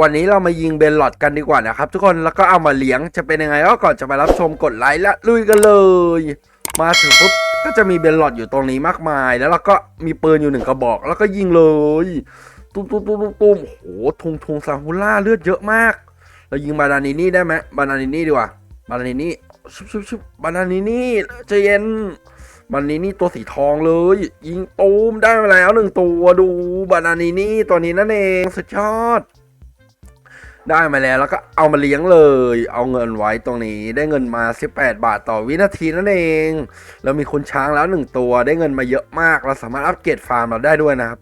วันนี้เรามายิงเบนหลอดกันดีกว่านะครับ ทุกคนแล้วก็เอามาเลี้ยงจะเป็นยังไงก็ก่อนจะไปรับชมกดไลค์และลุยกันเลย มาถึงปุ๊บก็จะมีเบนหลอดอยู่ตรงนี้มากมาย แล้วเราก็มีปืนอยู่หนึ่งกระบอก แล้วก็ยิงเลยตุ้มตุ้มตุ้มตุ้มตุ้มโอ้โหทงทงซาฮูล่าเลือดเยอะมาก เรายิงบานานินี่ได้ไหมบานานินี่ดีกว่าบานานินี่ชุบชุบชุบบานานินี่ใจเย็นบานานินี่ตัวสีทองเลย ยิงตูมได้มาแล้วหนึ่งตัวดูบานานินี่ตัวนี้นั่นเองสุดยอด ได้มาแล้วแล้วก็เอามาเลี้ยงเลย เอาเงินไว้ตรงนี้ได้เงินมา 18 บาทต่อวินาทีนั่นเองแล้วมีคุณช้างแล้วหนึ่งตัวได้เงินมาเยอะมาก เราสามารถอัปเกรดฟาร์มเราได้ด้วยนะครับ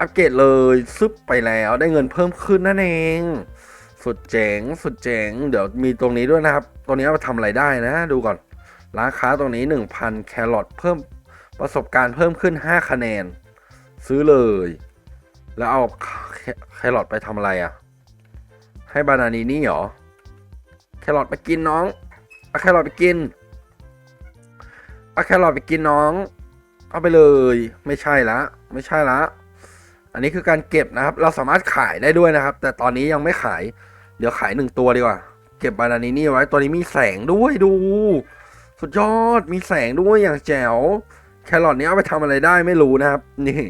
อัปเกรดเลยซึบไปแล้วได้เงินเพิ่มขึ้นนั่นเอง สุดเจ๋งสุดเจ๋ง เดี๋ยวมีตรงนี้ด้วยนะครับ ตรงนี้เอาไปทำอะไรได้นะ ดูก่อน ร้านค้าตรงนี้ 1,000 แครอทเพิ่มประสบการณ์เพิ่มขึ้น 5 คะแนน ซื้อเลย แล้วเอาแคแครอทไปทำอะไรอะ่ะ ให้บานานีนี่เหรอ แครอทไปกินน้องเอาแครอทไปกินเอาแครอทไปกินน้อง เอาไปเลยไม่ใช่ละ ไม่ใช่ละ อันนี้คือการเก็บนะครับ เราสามารถขายได้ด้วยนะครับ แต่ตอนนี้ยังไม่ขาย เดี๋ยวขายหนึ่งตัวดีกว่า เก็บบานานีนี่ไว้ ตัวนี้มีแสงด้วยดู สุดยอดมีแสงด้วยอย่างแจ๋ว แครอทนี้เอาไปทำอะไรได้ไม่รู้นะครับ นี่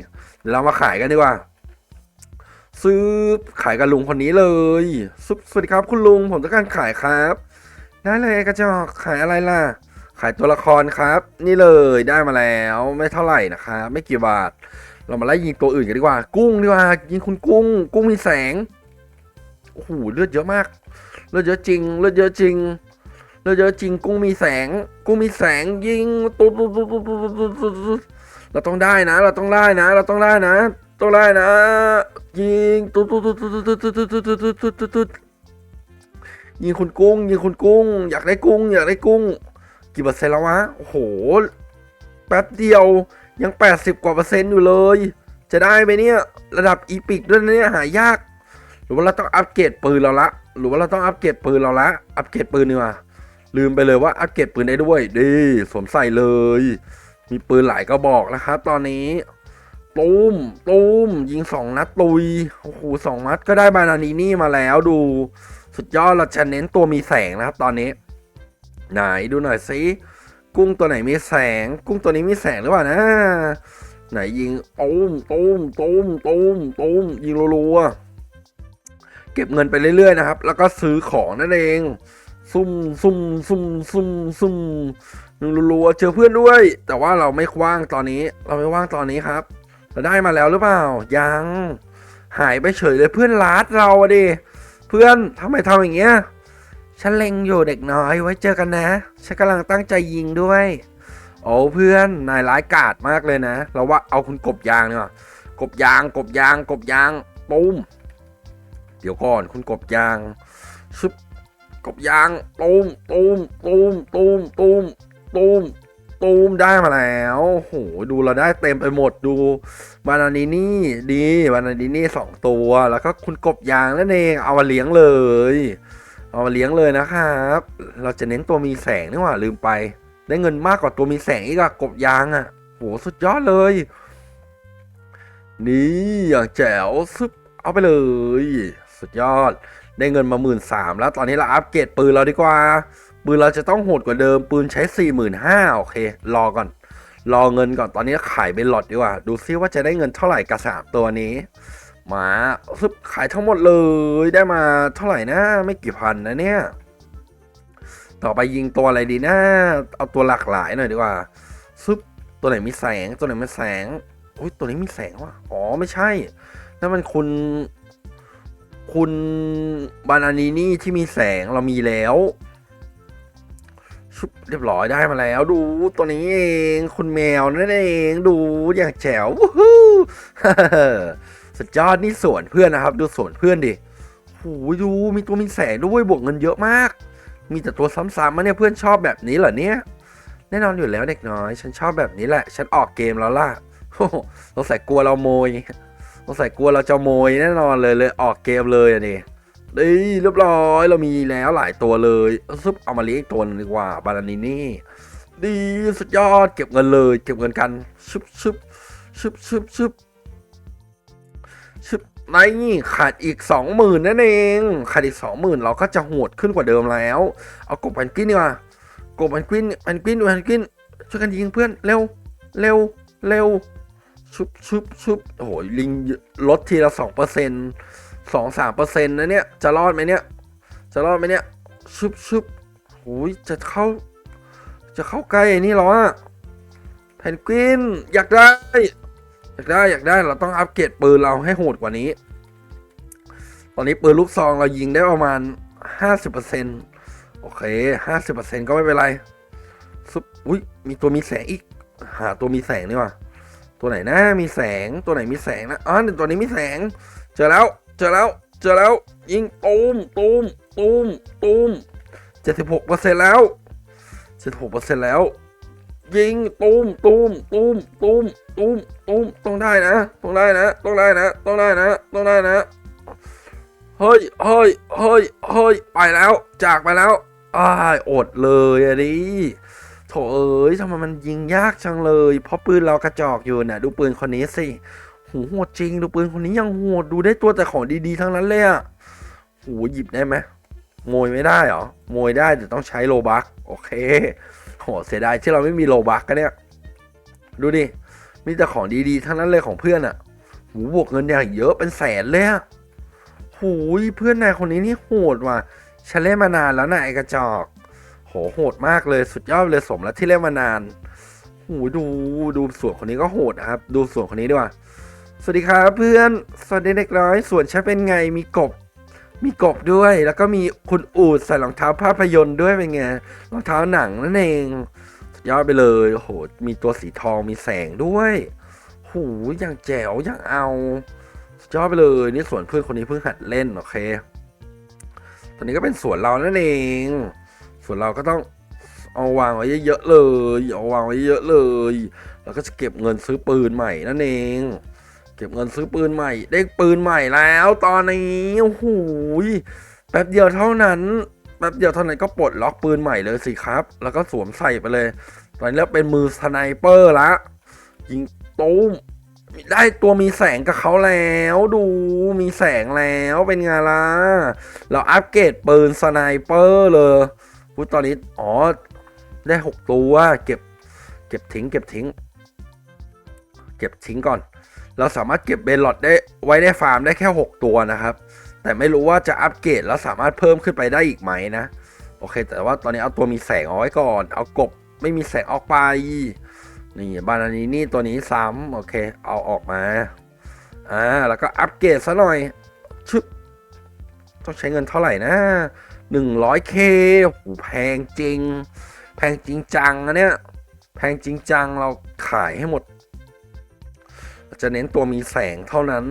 เรามาขายกันดีกว่า ซื้อขายกับลุงคนนี้เลยสวัสดีครับคุณลุงผมต้องการขายครับ ได้เลยกระจอกขายอะไรล่ะ ขายตัวละครครับ นี่เลยได้มาแล้วไม่เท่าไหร่นะครับไม่กี่บาท เรามาไล่ยิงตัวอื่นกันดีกว่า กุ้งดีกว่ายิงคุณกุ้ง กุ้งมีแสงโอ้โหเลือดเยอะมาก เลือดเยอะจริง เลือดเยอะจริง เลือดเยอะจริง กุ้งมีแสง กุ้งมีแสงยิงตุ๊ดตุ๊ดตุ๊ดตุ๊ดเราต้องได้นะ เราต้องได้นะ เราต้องได้นะ ต้องได้นะ ยิงตุ๊ดตุ๊ดตุ๊ดตุ๊ดตุ๊ดตุ๊ดตุ๊ดตุ๊ดตุ๊ดตุ๊ดตุ๊ดยิงคุณกุ้ง ยิงคุณกุ้ง อยากได้กุ้ง อยากได้กุ้ง กี่เปอร์เซ็นต์แล้ววะ โอ้โห แป๊บเดียว ยัง 80 กว่าเปอร์เซ็นต์อยู่เลย จะได้ไหมเนี่ย ระดับอีพิกด้วยเนี่ย หายาก หรือว่าเราต้องอัปเกรดปืนเราละ หรือว่าเราต้องอัปเกรดปืนเราละ อัปเกรดปืนนี่ว่าลืมไปเลยว่าอัปเกรดปืนได้ด้วย ดี สวมใส่เลย มีปืนหลายกระบอกนะครับ ตอนนี้ ตูมตูมยิงสองนัดตุยโอ้โหสองนัดก็ได้บานานีนี่มาแล้วดูสุดยอดเราจะเน้นตัวมีแสงนะครับตอนนี้ ไหนดูหน่อยสิกุ้งตัวไหนมีแสง กุ้งตัวนี้มีแสงหรือเปล่านะ ไหนยิงตูมตูมตูมตูมตูมยิงรัวๆเก็บเงินไปเรื่อยๆนะครับ แล้วก็ซื้อของนั่นเองซุ่มซุ่มซุ่มซุ่มซุ่มรัวๆเจอเพื่อนด้วย แต่ว่าเราไม่ว่างตอนนี้ เราไม่ว่างตอนนี้ครับ เราได้มาแล้วหรือเปล่า ยัง หายไปเฉยเลยเพื่อนลาดเราอะดิ เพื่อนทำไมทำอย่างเงี้ย ฉันเล็งอยู่เด็กน้อยไว้เจอกันนะ ฉันกำลังตั้งใจยิงด้วย โอ้เพื่อนนายร้ายกาจมากเลยนะ เราว่าเอาคุณกบยางเนี่ยกบยาง กบยาง กบยางปุ้ม เดี๋ยวก่อนคุณกบยางซึบกบยางตูมตูมตูมตูมตูมตูม ตูมได้มาแล้วโอ้โหดูเราได้เต็มไปหมดดูบานานินี่ดีบานานินี่สองตัว แล้วก็คุณกบยางนั่นเองเอามาเลี้ยงเลย เอามาเลี้ยงเลยนะครับ เราจะเน้นตัวมีแสงนี่หว่าลืมไป ได้เงินมากกว่าตัวมีแสงอีกอะกบยางอะโหสุดยอดเลย นี่อย่างแจ๋วซึบเอาไปเลย สุดยอด ได้เงินมาหมื่นสามแล้วตอนนี้เราอัปเกรดปืนเราดีกว่า ปืนเราจะต้องโหดกว่าเดิม ปืนใช้สี่หมื่นห้าโอเค รอก่อน รอเงินก่อนตอนนี้ขายเป็นหลอดดีกว่า ดูซิว่าจะได้เงินเท่าไหร่กับสามตัวนี้มาซึบขายทั้งหมดเลยได้มาเท่าไหร่นะ ไม่กี่พันนะเนี่ย ต่อไปยิงตัวอะไรดีนะเอาตัวหลากหลายหน่อยดีกว่าซึบตัวไหนมีแสงตัวไหนมีแสงอุ้ยตัวนี้มีแสงว่ะอ๋อไม่ใช่นั่นมันคุณ คุณบานานีนี่ที่มีแสงเรามีแล้ว เรียบร้อยได้มาแล้ว ดูตัวนี้เองคุณแมวนั่นเองดูอย่างแจ๋ววู้ฮู้สุดยอดนี่สวนเพื่อนนะครับ ดูสวนเพื่อนดิโอ้ยดูมีตัวมีแสงด้วยบวกเงินเยอะมาก มีแต่ตัวซ้ำๆมาเนี่ยเพื่อนชอบแบบนี้เหรอเนี่ยแน่นอนอยู่แล้วเด็กน้อย ฉันชอบแบบนี้แหละ ฉันออกเกมแล้วล่ะโอ้โหสงสัยกลัวเราโมยสงสัยกลัวเราจะโมยแน่นอนเลยเลยออกเกมเลยอะนี่ ดีเรียบร้อยเรามีแล้วหลายตัวเลยซุปเอามาเลี้ยงตัวนึงดีกว่าบารานินี่ดีสุดยอดเก็บเงินเลย เก็บเงินกันชุบชุบชุบชุบชุบชุบนี่ขาดอีกสองหมื่นนั่นเองขาดอีกสองหมื่นเราก็จะโหดขึ้นกว่าเดิมแล้ว เอากบแพนกวินดีกว่ากบแพนกวินแพนกวินแพนกวินช่วยกันยิงเพื่อนเร็วเร็วเร็วชุบชุบชุบโอ้โหลิงลดทีละสองเปอร์เซ็นต์ สองสามเปอร์เซ็นต์นะเนี่ย จะรอดไหมเนี่ย จะรอดไหมเนี่ยชุบชุบโอ้ยจะเข้า จะเข้าใกล้ไอ้นี่หรอวะแพนกวินอยากได้ อยากได้อยากได้เราต้องอัปเกรดปืนเราให้โหดกว่านี้ ตอนนี้ปืนลูกซองเรายิงได้ประมาณ50%โอเค50%ก็ไม่เป็นไรซุปอุ้ยมีตัวมีแสงอีก หาตัวมีแสงนี่ว่ะตัวไหนนะมีแสงตัวไหนมีแสงนะอ๋อตัวนี้มีแสง เจอแล้ว เจอแล้ว เจอแล้ว ยิงตูมตูมตูมตูม76%แล้ว76%แล้ว ยิงตูมตูมตูมตูมตูมตูมต้องได้นะ ต้องได้นะ ต้องได้นะ ต้องได้นะ ต้องได้นะ เฮ้ยเฮ้ยเฮ้ยเฮ้ยไปแล้ว จากไปแล้วอ้ายอดเลยอะดิโถเอ้ยทำไมมันยิงยากจังเลย เพราะปืนเรากระจอกอยู่น่ะดูปืนคนนี้สิ หูโหดจริงดูปืนคนนี้ยังโหดดูได้ตัวแต่ของดีๆทั้งนั้นเลยอะหูหยิบได้ไหมโมยไม่ได้เหรอโมยได้แต่ต้องใช้โลบักโอเคโหเสียดายที่เราไม่มีโลบักกันเนี่ยดูดิมีแต่ของดีๆทั้งนั้นเลยของเพื่อนอะ่ะหูบวกเงินอย่างเยอะเป็นแสนเลยอะหูยเพื่อนนายคนนี้นี่โหดว่ะฉันเล่นมานานแล้วนะไอกระจอก โหโหดมากเลยสุดยอดเลยสมแล้วที่เล่นมานาน หูดูดูส่วนคนนี้ก็โหดนะครับ ดูส่วนคนนี้ดีกว่า สวัสดีครับเพื่อน สวัสดีเด็กน้อยส่วนฉันเป็นไงมีกบ มีกบด้วย แล้วก็มีคุณอูดใส่รองเท้าภาพยนตร์ด้วยเป็นไงรองเท้าหนังนั่นเองยอดไปเลยโอ้โหมีตัวสีทองมีแสงด้วยหูอย่างแจ๋วอย่างเอายอดไปเลยนี่สวนเพื่อนคนนี้เพิ่งหัดเล่นโอเค ตอนนี้ก็เป็นสวนเรานั่นเองสวนเราก็ต้องเอาวางไว้เยอะๆเลยเอาวางไว้เยอะเลย แล้วก็จะเก็บเงินซื้อปืนใหม่นั่นเอง ก็บเงินซื้อปืนใหม่ ได้ปืนใหม่แล้ว ตอนนี้โอ้โหแป๊บเดียวเท่านั้นแป๊บเดียวเท่านั้นก็ปลดล็อกปืนใหม่เลยสิครับ แล้วก็สวมใส่ไปเลย ตอนนี้เราเป็นมือสไนเปอร์ละยิงตูมได้ตัวมีแสงกับเขาแล้วดูมีแสงแล้วเป็นไงล่ะ เราอัปเกรดปืนสไนเปอร์เลยพูดตอนนี้อ๋อ ได้หกตัว เก็บ เก็บทิ้ง เก็บทิ้ง เก็บทิ้งก่อน เราสามารถเก็บเบลลอดได้ไว้ในฟาร์มได้แค่ 6 ตัวนะครับ แต่ไม่รู้ว่าจะอัปเกรดแล้วสามารถเพิ่มขึ้นไปได้อีกไหมนะ โอเค แต่ว่าตอนนี้เอาตัวมีแสงเอาไว้ก่อน เอากบไม่มีแสงออกไป นี่บานานีนี่ตัวนี้ซ้ำโอเค เอาออกมา อ่า แล้วก็อัปเกรดซะหน่อย ชึบ ต้องใช้เงินเท่าไหร่นะ 100k โอ้โหแพงจริง แพงจริงจังอะเนี่ย แพงจริงจังเราขายให้หมด จะเน้นตัวมีแสงเท่านั้น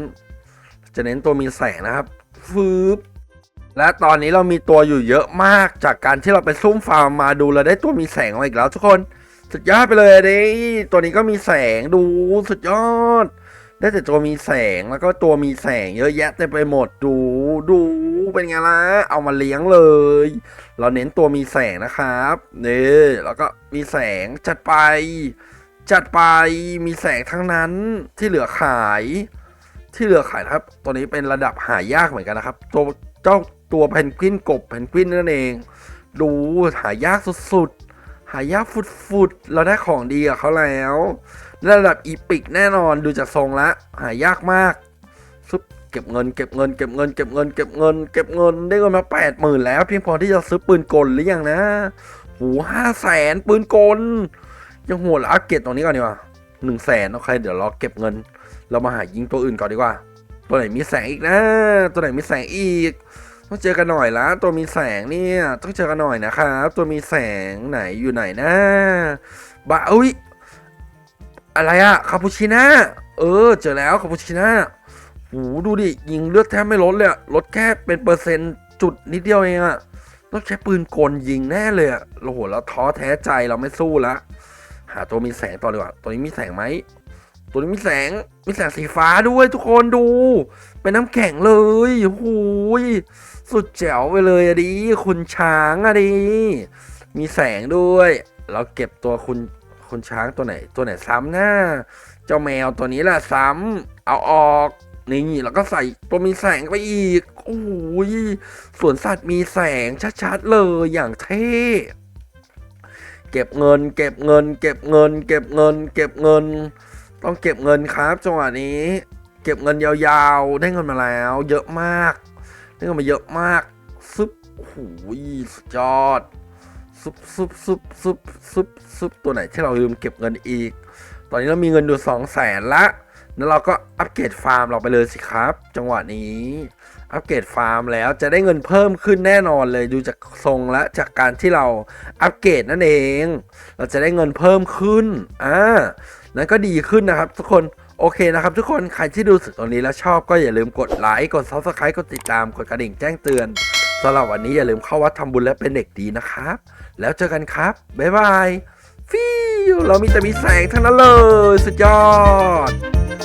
จะเน้นตัวมีแสงนะครับฟืบและตอนนี้เรามีตัวอยู่เยอะมากจากการที่เราไปซุ่มฟาร์มมาดูเราได้ตัวมีแสงมาอีกแล้วทุกคนสุดยอดไปเลยดิตัวนี้ก็มีแสงดูสุดยอด ได้แต่ตัวมีแสงแล้วก็ตัวมีแสงเยอะแยะเต็มไปหมดดูดูเป็นไงล่ะเอามาเลี้ยงเลย เราเน้นตัวมีแสงนะครับนี่แล้วก็มีแสงจัดไป จัดไปมีแสงทั้งนั้นที่เหลือขายที่เหลือขายนะครับ ตัวนี้เป็นระดับหายากเหมือนกันนะครับ ตัวเจ้าตัวเพนกวินกบเพนกวินนั่นเอง ดูหายากสุดๆ หายากฟุดๆ เราได้ของดีกับเขาแล้ว ระดับอีพิกแน่นอนดูจากทรงละ หายากมากซุปเก็บเงินเก็บเงินเก็บเงินเก็บเงินเก็บเงินเก็บเงินได้เงินมาแปดหมื่นแล้วเพียงพอที่จะซื้อปืนกลหรือยังนะ หูห้าแสนปืนกล ยังโหดแล้วอัปเกรดตรงนี้ก่อนดีกว่าหนึ่งแสนโอเคเดี๋ยวเราเก็บเงิน เรามาหายิงตัวอื่นก่อนดีกว่า ตัวไหนมีแสงอีกนะ ตัวไหนมีแสงอีก ต้องเจอกันหน่อยละตัวมีแสงเนี่ยต้องเจอกันหน่อยนะครับ ตัวมีแสงไหนอยู่ไหนนะบะอุ้ยอะไรอะคาปูชิน่าเออ เจอแล้วคาปูชิน่าโหดูดิ ยิงเลือดแทบไม่ลดเลยลดแค่เป็นเปอร์เซ็นต์จุดนิดเดียวเองอะต้องใช้ปืนกลยิงแน่เลยอะโอ้โหแล้วท้อแท้ใจเราไม่สู้ละ หาตัวมีแสงต่อดีกว่าตัวนี้มีแสงไหมตัวนี้มีแสงมีแสงสีฟ้าด้วยทุกคนดู เป็นน้ำแข็งเลยโอ้โหยสุดแจ๋วไปเลยอะดิคุณช้างอะดิมีแสงด้วยเราเก็บตัวคุณคุณช้างตัวไหน ตัวไหนซ้ำหน้า เจ้าแมวตัวนี้แหละซ้ำเอาออกนี่แล้วก็ใส่ตัวมีแสงไปอีกโอ้ยสวนสัตว์มีแสงชัดๆเลยอย่างเท่ เก็บเงิน เก็บเงิน เก็บเงิน เก็บเงิน เก็บเงิน ต้องเก็บเงินครับจังหวะนี้ เก็บเงินยาวๆ ได้เงินมาแล้ว เยอะมากได้เงินมาเยอะมากซึบโอ้โหสุดยอดซุบซุบซุบซุบซุบซุบตัวไหนที่เราลืมเก็บเงินอีก ตอนนี้เรามีเงินอยู่สองแสนละ แล้วเราก็อัปเกรดฟาร์มเราไปเลยสิครับ จังหวะนี้ อัปเกรดฟาร์มแล้วจะได้เงินเพิ่มขึ้นแน่นอนเลยดูจากทรงและจากการที่เราอัปเกรดนั่นเอง เราจะได้เงินเพิ่มขึ้นอ่านั้นก็ดีขึ้นนะครับ ทุกคนโอเคนะครับทุกคนใครที่ดูสึกตรงนี้แล้วชอบก็อย่าลืมกดไลค์กด subscribe กดติดตามกดกระดิ่งแจ้งเตือนสำหรับวันนี้อย่าลืมเข้าวัดทำบุญและเป็นเด็กดีนะครับ แล้วเจอกันครับ บ๊ายบายฟิวเรามีแต่มีแสงทั้งนั้นเลย สุดยอด